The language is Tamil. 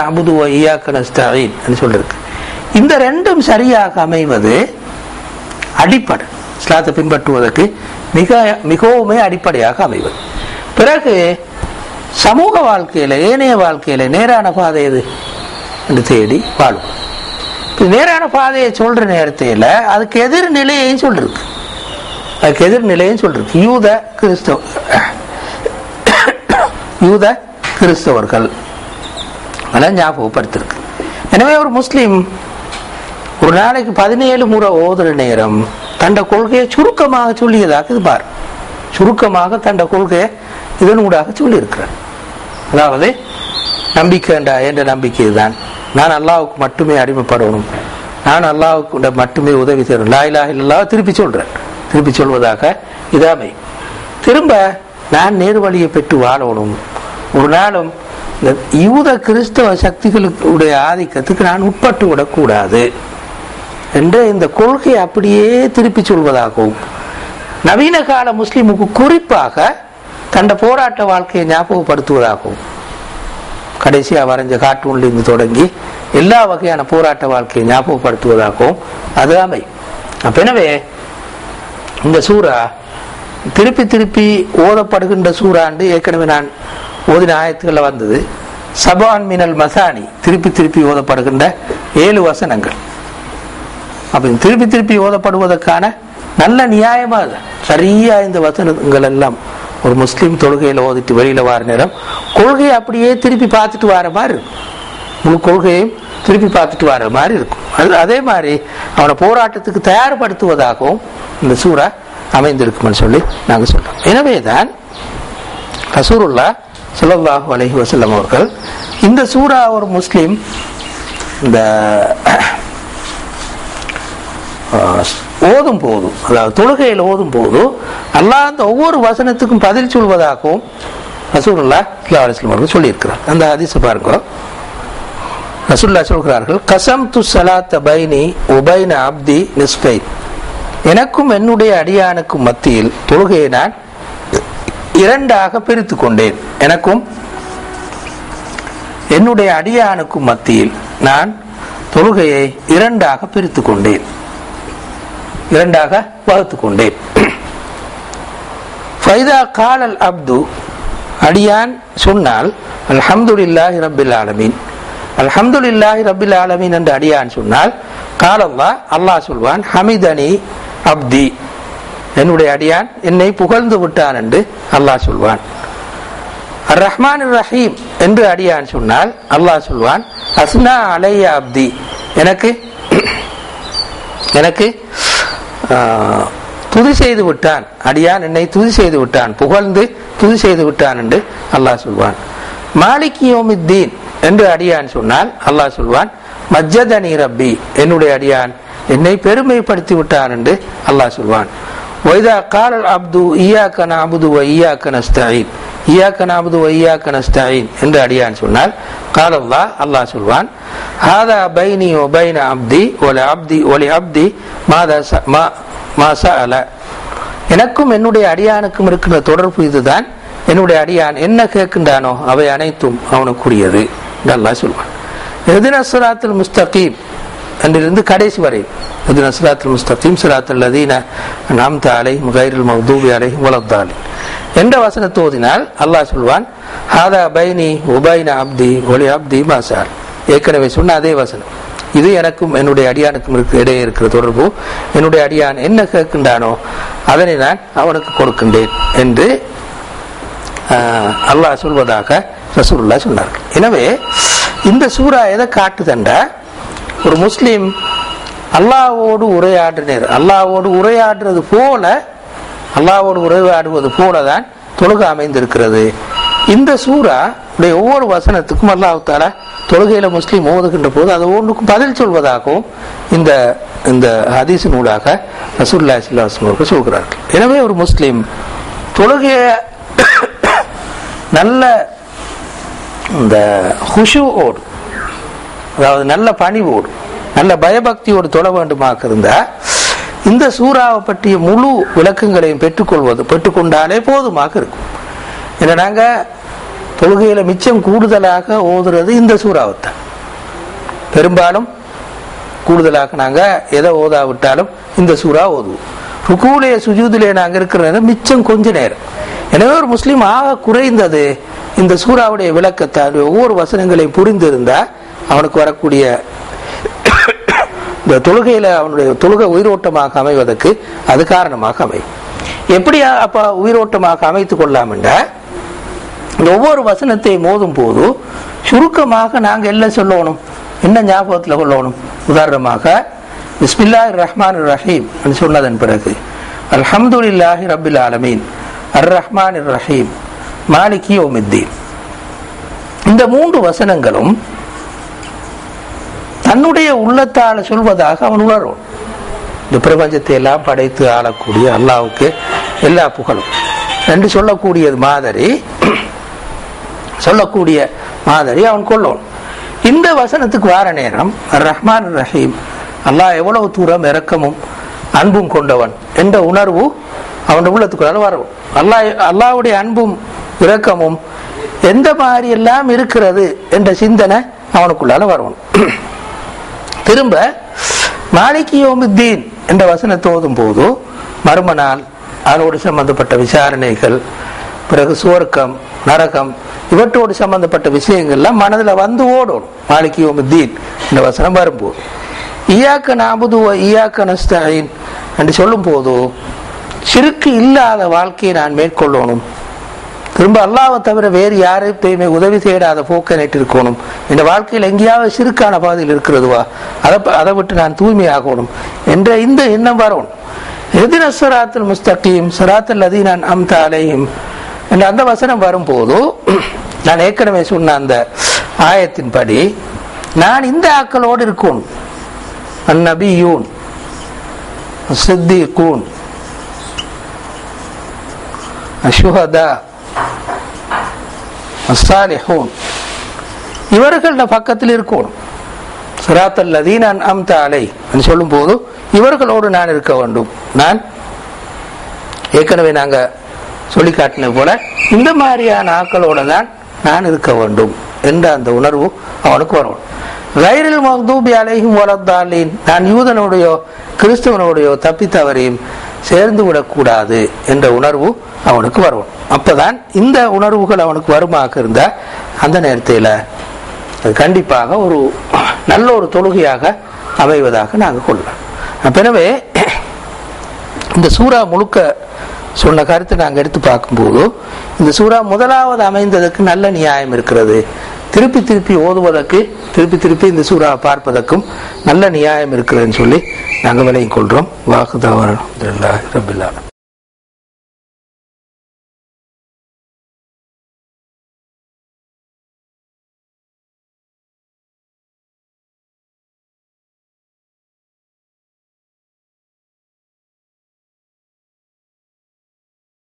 அபுது ஐயாக்க சொல்லிருக்கு. இந்த ரெண்டும் சரியாக அமைவது அடிப்படை. இஸ்லாத்தை பின்பற்றுவதற்கு மிக மிகவுமே அடிப்படையாக அமைவது. பிறகு சமூக வாழ்க்கையில ஏனைய வாழ்க்கையில நேரான பாதை எது? என்று தேடி வாழும். நேரான பாதையை சொல்ற நேரத்தில் அதுக்கு எதிர் நிலையையும் சொல்லிருக்கு. அதுக்கு எதிர் நிலையும் சொல்லிருக்கு. யூத கிறிஸ்தவ யூத கிறிஸ்தவர்கள். அதெல்லாம் ஞாபகப்படுத்திருக்கு எனவே ஒரு முஸ்லீம் ஒரு நாளைக்கு பதினேழு முறை ஓதுற நேரம் தண்ட கொள்கையை சுருக்கமாக சொல்லியதாக இது பார். சுருக்கமாக தண்ட கொள்கையை இதனூடாக சொல்லியிருக்கிறார். அதாவது நம்பிக்கைண்டா என்ற நம்பிக்கை தான் நான் அல்லாவுக்கு மட்டுமே அடிமைப்படணும். நான் அல்லாவுக்கு மட்டுமே உதவி தரும் லாயிலாக இல்லா திருப்பி சொல்கிறேன் திருப்பி சொல்வதாக இதாமை. திரும்ப நான் நேர்வழியை பெற்று வாழணும். ஒரு நாளும் இந்த யூத கிறிஸ்தவ சக்திகளுடைய ஆதிக்கத்துக்கு நான் உட்பட்டு விடக்கூடாது என்று இந்த கொள்கை அப்படியே திருப்பி சொல்வதாகவும் நவீன கால முஸ்லிமுக்கு குறிப்பாக தண்ட போராட்ட வாழ்க்கையை ஞாபகப்படுத்துவதாகவும் கடைசியாக வரைஞ்ச கார்ட்டூன்லேருந்து தொடங்கி எல்லா வகையான போராட்ட வாழ்க்கையை ஞாபகப்படுத்துவதாகவும் அது அமை அப்ப எனவே இந்த சூறா திருப்பி திருப்பி ஓதப்படுகின்ற சூறாண்டு ஏற்கனவே நான் ஓதின ஆயத்துக்களில் வந்தது. சபான் மினல் மசானி திருப்பி திருப்பி ஓதப்படுகின்ற ஏழு வசனங்கள். அப்ப திருப்பி திருப்பி ஓதப்படுவதற்கான நல்ல நியாயமாக சரியா இந்த வசனங்கள் எல்லாம் ஒரு முஸ்லீம் தொழுகையில் ஓதிட்டு வெளியில் வார நேரம் கொள்கையை அப்படியே திருப்பி பார்த்துட்டு வர மாதிரி இருக்கும். முழு கொள்கையும் திருப்பி பார்த்துட்டு வர மாதிரி இருக்கும். அது அதே மாதிரி அவனை போராட்டத்துக்கு தயார்படுத்துவதாகவும் இந்த சூறா அமைந்திருக்கும்னு சொல்லி நாங்கள் சொல்கிறோம் எனவே தான் ரசூருல்லா சல்லாஹூ அலஹி வசல்லம் அவர்கள் இந்த சூடா ஒரு முஸ்லீம் இந்த ஓதும் போதும் அதாவது தொழுகையில் ஓதும் போதும் அல்லாஹ் அந்த ஒவ்வொரு வசனத்துக்கும் பதில் சொல்வதாகவும் ரசூல்லா இஸ்லா அலிஸ்லாம் அவர்கள் சொல்லியிருக்கிறார். அந்த அதிச பாருங்க. ரசூல்லா சொல்கிறார்கள் கசம் து சலாத்த பைனி உபைன அப்தி நிஸ்பை எனக்கும் என்னுடைய அடியானுக்கும் மத்தியில் தொழுகையை நான் இரண்டாக பிரித்து கொண்டேன் எனக்கும் என்னுடைய அடியானுக்கும் மத்தியில் நான் தொழுகையை இரண்டாக பிரித்து கொண்டேன் இரண்டாக வகுத்து கொண்டேன் ஃபைதா காலல் அப்து அடியான் சொன்னால் அல்ஹம்துலில்லாஹி ரபில் ஆலமீன். அல்ஹம்துலில்லாஹி ரபில் ஆலமீன் என்று அடியான் சொன்னால் காலல்லா அல்லாஹ் சொல்வான் ஹமிதனி அப்தி. என்னுடைய அடியான் என்னை புகழ்ந்து விட்டான் என்று அல்லாஹ் சொல்வான். ரஹ்மான் ரஹீம் என்று அடியான் சொன்னால் அல்லாஹ் சொல்வான் அஸ்னா அலைய அப்தி. எனக்கு எனக்கு துதி செய்து விட்டான். அடியான் என்னை துதி செய்து விட்டான் புகழ்ந்து துதி செய்து விட்டான் என்று அல்லாஹ் சொல்வான். மாலிக் யோமித்தீன் என்று அடியான் சொன்னால் அல்லாஹ் சொல்வான் மஜ்ஜதனி ரப்பி. என்னுடைய அடியான் என்னை பெருமைப்படுத்தி விட்டான் என்று அல்லாஹ் சொல்வான். ஒய்தா قال அப்து إياك نعبد وإياك نستعين. إياك نعبد وإياك نستعين. என்று அடியான் சொன்னால் قال அல்லாஹ் الله சொல்வான். هذا بيني ஒ عبدي அப்தி ولعبدي அப்தி ஒலி அப்தி மாதா மா மாசா அல எனக்கும் என்னுடைய அடியானுக்கும் இருக்கிற தொடர்பு இதுதான். என்னுடைய அடியான் என்ன கேட்கின்றானோ அவை அனைத்தும் அவனுக்குரியது. என்று அல்லாஹ் சொல்வான். எதின சுராத்தில் முஸ்தகீம். அன்றிலிருந்து கடைசி வரை. எதின சுராத்தில் முஸ்தீம் சுராத்தில் லதீன நாம் தாலை முகைரில் மஹதூபி அலை வளத்தாலி என்ற வசனத்தை ஓதினால் அல்லாஹ் சொல்வான் ஹாதா பைனி உபைன அப்தி ஒலி அப்தி மாசால் ஏற்கனவே சொன்ன அதே வசனம். இது எனக்கும் என்னுடைய அடியானுக்கும் இருக்கு இடையே இருக்கிற தொடர்பு. என்னுடைய அடியான் என்ன கேட்கின்றானோ அதனை நான் அவனுக்கு கொடுக்கின்றேன் என்று அல்லாஹ் சொல்வதாக ரசூல்லா சொன்னார்கள். எனவே இந்த சூறா எதை காட்டுதண்ட ஒரு முஸ்லீம் அல்லாவோடு உரையாடினர். அல்லாவோடு உரையாடுறது போல அல்லாவோடு உரையாடுவது போலதான் தொழுகை அமைந்திருக்கிறது. இந்த சூறா உடைய ஒவ்வொரு வசனத்துக்கும் அல்லாஹால தொழுகையில முஸ்லீம் ஓதுகின்ற போது அது ஒன்றுக்கும் பதில் சொல்வதாகவும் இந்த இந்த ஹதீஸ் நூலாக ரசூல்லா அவர்கள் சொல்கிறார்கள். எனவே ஒரு முஸ்லீம் தொழுகைய நல்ல இந்த ஹுஷுவோடு அதாவது நல்ல பணிவோடு நல்ல பயபக்தியோடு தொழ வேண்டுமாக இருந்தா இந்த சூறாவை பற்றிய முழு விளக்கங்களையும் பெற்றுக்கொள்வது பெற்றுக்கொண்டாலே போதுமாக இருக்கும். ஏன்னா நாங்கள் தொழுகையில மிச்சம் கூடுதலாக ஓதுறது இந்த சூறாவைத்தான். பெரும்பாலும் கூடுதலாக நாங்க எதை ஓதாவிட்டாலும் இந்த சூறா ஓதுவோம். ருக்கூலே சுஜூதிலே நாங்க இருக்கிற நேரம் மிச்சம் கொஞ்ச நேரம். எனவே ஒரு முஸ்லீம் ஆக குறைந்தது இந்த சூறாவுடைய விளக்கத்தால் ஒவ்வொரு வசனங்களையும் புரிந்திருந்தா அவனுக்கு வரக்கூடிய இந்த தொழுகையில அவனுடைய தொழுகை உயிரோட்டமாக அமைவதற்கு அது காரணமாக அமையும். எப்படி அப்ப உயிரோட்டமாக அமைத்துக் கொள்ளலாம் என்ற ஒவ்வொரு வசனத்தை மோதும் போது சுருக்கமாக நாங்க எல்லாம் சொல்லணும்? என்ன ஞாபகத்தில் கொள்ளணும்? உதாரணமாக பிஸ்மில்லா ரஹ்மான் ரஹீம் சொன்னதன் பிறகு அல்ஹம்துலில்லாஹி ரபில் ஆலமீன் அர் ரஹ்மான் ரஹீம் மாலிகி ஓமித்தீன் இந்த மூன்று வசனங்களும் தன்னுடைய உள்ளத்தால் சொல்வதாக அவன் உணர்வான். இந்த பிரபஞ்சத்தை எல்லாம் படைத்து ஆளக்கூடிய அல்லாவுக்கு எல்லா புகழும். என்று சொல்லக்கூடியது மாதிரி சொல்லக்கூடிய மாதிரி அவன் கொள்ளணும் இந்த வசனத்துக்கு வார நேரம் ரஹ்மான் ரஹீம் அல்லாஹ் எவ்வளவு தூரம் இறக்கமும் அன்பும் கொண்டவன் என்ற உணர்வு அவன் உள்ளத்துக்குள்ளால் வரும். அல்லாஹ் அல்லாவுடைய அன்பும் இரக்கமும் எந்த மாதிரி எல்லாம் இருக்கிறது என்ற சிந்தனை அவனுக்குள்ளால வரணும் திரும்ப மாலிகி யோமுத்தீன் என்ற வசனத்தை ஓதும் போது மர்ம நாள் அதனோடு சம்பந்தப்பட்ட விசாரணைகள் பிறகு சுவர்க்கம் நரகம் இவற்றோடு சம்பந்தப்பட்ட விஷயங்கள்லாம் மனதில் வந்து ஓடணும். மாலிகி யோமுத்தீன் என்ற வசனம் வரும்போது ஈயாக்க நாபுது ஈயாக்க நஸ்தாயின் என்று சொல்லும் போது சிறுக்கு இல்லாத வாழ்க்கையை நான் மேற்கொள்ளணும். திரும்ப அல்லாவை தவிர வேறு யாரையுமே உதவி தேடாத போக்கை நேற்றிருக்கணும். இந்த வாழ்க்கையில் எங்கேயாவது சிறுக்கான பாதையில் இருக்கிறதுவா அதை அதை விட்டு நான் தூய்மையாகணும். என்ற இந்த எண்ணம் வரும். எதின சுராத்தில் முஸ்தகீம் சுராத்தில் அதி நான் அம்த அலையும் என்ற அந்த வசனம் வரும்போது நான் ஏற்கனவே சொன்ன அந்த ஆயத்தின்படி நான் இந்த ஆக்களோடு இருக்கணும் அந்நபியூன் சித்திகூன் அஷுஹதா அஸ்ஸாலிஹூன். இவர்கள பக்கத்தில் இருக்கணும் சிராத்தல் லதீன் அம்த அலை சொல்லும் போது இவர்களோடு நான் இருக்க வேண்டும். நான் ஏற்கனவே நாங்க சொல்லி காட்டினது போல இந்த மாதிரியான ஆக்களோட தான் நான் இருக்க வேண்டும் என்ற அந்த உணர்வு அவனுக்கு வரும். ரயிலில் மக்தூபி அலையும் வளர்ந்தாலின் நான் யூதனுடையோ கிறிஸ்தவனுடையோ தப்பித்தவரையும் சேர்ந்து விடக்கூடாது என்ற உணர்வு அவனுக்கு வரும். அப்போதான் இந்த உணர்வுகள் அவனுக்கு வருமாக இருந்தா அந்த நேரத்தில் அது கண்டிப்பாக ஒரு நல்ல ஒரு தொழுகையாக அமைவதாக நாங்கள் கொள்ளலாம். எனவே இந்த சூறா முழுக்க சொன்ன கருத்தை நாங்கள் எடுத்து பார்க்கும்போது இந்த சூறா முதலாவது அமைந்ததற்கு நல்ல நியாயம் இருக்கிறது. திருப்பி திருப்பி ஓதுவதற்கு திருப்பி திருப்பி இந்த சூறா பார்ப்பதற்கும் நல்ல நியாயம் இருக்கிறதுன்னு சொல்லி நாங்கள் விலையும் கொள்கிறோம். வாக்குதாவரம் ரபில்லா